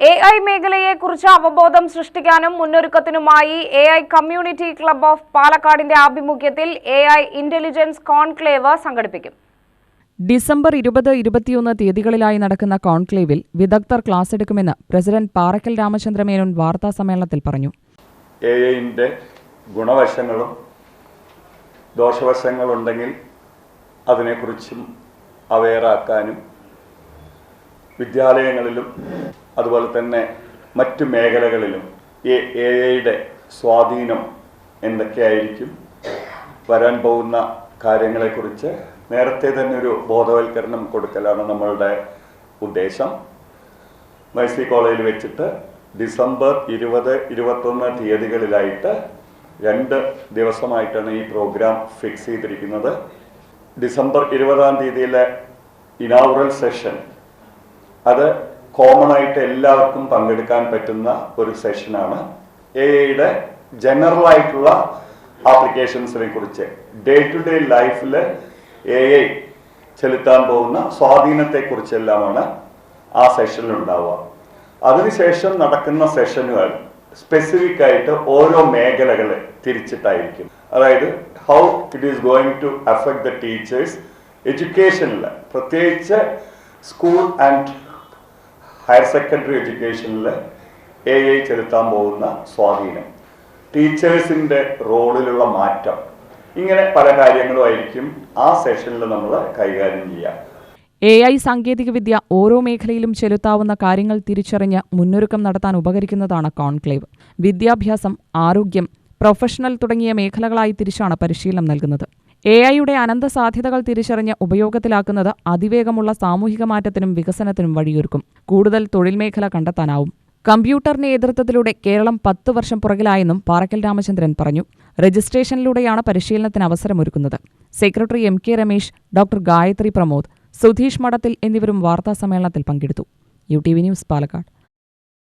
A I മേഖലയെക്കുറിച്ച് അവബോധം സൃഷ്ടിക്കാനും മുന്നൊരുക്കത്തിനുമായി A I community club of പാലക്കാടിന്റെ ആഭിമുഖ്യത്തിൽ എ ഐ ഇന്റലിജൻസ് കോൺക്ലേവ് സംഘടിപ്പിക്കും. ഡിസംബർ ഇരുപത് ഇരുപത്തിയൊന്ന് തീയതികളിലായി നടക്കുന്ന കോൺക്ലേവിൽ വിദഗ്ധർ ക്ലാസ് എടുക്കുമെന്ന് പ്രസിഡന്റ് പാറക്കൽ രാമചന്ദ്ര മേനോൻ വാർത്താസമ്മേളനത്തിൽ പറഞ്ഞു. എ ഐന്റെ ഗുണവശങ്ങളും ദോഷവശങ്ങളുണ്ടെങ്കിൽ അതിനെക്കുറിച്ചും അവെയറാക്കാനും വിദ്യാലയങ്ങളിലും അതുപോലെ തന്നെ മറ്റ് മേഖലകളിലും എ ഐയുടെ സ്വാധീനം എന്തൊക്കെയായിരിക്കും? വരാൻ പോകുന്ന കാര്യങ്ങളെക്കുറിച്ച് നേരത്തെ തന്നെ ഒരു ബോധവൽക്കരണം കൊടുക്കലാണ് നമ്മളുടെ ഉദ്ദേശം. മൈസി കോളേജിൽ വെച്ചിട്ട് ഡിസംബർ ഇരുപത് ഇരുപത്തൊന്ന് തീയതികളിലായിട്ട് രണ്ട് ദിവസമായിട്ടാണ് ഈ പ്രോഗ്രാം ഫിക്സ് ചെയ്തിരിക്കുന്നത്. ഡിസംബർ ഇരുപതാം തീയതിയിലെ ഇനാഗുറൽ സെഷൻ അത് കോമൺ ആയിട്ട് എല്ലാവർക്കും പങ്കെടുക്കാൻ പറ്റുന്ന ഒരു സെഷനാണ് എ ഐയുടെ ജനറൽ ആയിട്ടുള്ള ആപ്ലിക്കേഷൻസിനെ കുറിച്ച്. ഡേ ടു ഡേ ലൈഫിൽ എ ഐ ചെലുത്താൻ പോകുന്ന സ്വാധീനത്തെക്കുറിച്ചെല്ലാമാണ് ആ സെഷനിൽ ഉണ്ടാവുക. അതിനുശേഷം നടക്കുന്ന സെഷനുകൾ സ്പെസിഫിക് ആയിട്ട് ഓരോ മേഖലകളെ തിരിച്ചിട്ടായിരിക്കും. അതായത് how it is going to affect the teachers എഡ്യൂക്കേഷനിൽ പ്രത്യേകിച്ച് സ്കൂൾ ആൻഡ് ഹയർ സെക്കൻഡറി എഡ്യൂക്കേഷനിൽ എ ഐ ചെലുത്താൻ പോകുന്ന സ്വാധീനം. ടീച്ചേഴ്സിന്റെ റോളിലുള്ള മാറ്റം. ഇങ്ങനെ പല കാര്യങ്ങളുമായിരിക്കും ആ സെഷനിൽ നമ്മൾ കൈകാര്യം ചെയ്യുക. എ ഐ സാങ്കേതികവിദ്യ ഓരോ മേഖലയിലും ചെലുത്താവുന്ന കാര്യങ്ങൾ തിരിച്ചറിഞ്ഞ് മുന്നൊരുക്കം നടത്താൻ ഉപകരിക്കുന്നതാണ് കോൺക്ലേവ്. വിദ്യാഭ്യാസം ആരോഗ്യം പ്രൊഫഷണൽ തുടങ്ങിയ മേഖലകളായി തിരിച്ചാണ് പരിശീലനം നൽകുന്നത്. എ ഐയുടെ അനന്ത സാധ്യതകൾ തിരിച്ചറിഞ്ഞ് ഉപയോഗത്തിലാക്കുന്നത് അതിവേഗമുള്ള സാമൂഹിക മാറ്റത്തിനും വികസനത്തിനും വഴിയൊരുക്കും. കൂടുതൽ തൊഴിൽ മേഖല കണ്ടെത്താനാവും. കമ്പ്യൂട്ടർ നേതൃത്വത്തിലൂടെ കേരളം പത്ത് വർഷം പുറകിലായെന്നും പാറക്കൽ രാമചന്ദ്രൻ പറഞ്ഞു. രജിസ്ട്രേഷനിലൂടെയാണ് പരിശീലനത്തിന് അവസരമൊരുക്കുന്നത്. Secretary M K Ramesh doctor Gayathri Pramod Sudheesh Madathil എന്നിവരും വാർത്താസമ്മേളനത്തിൽ പങ്കെടുത്തു. U T V news Palakkad.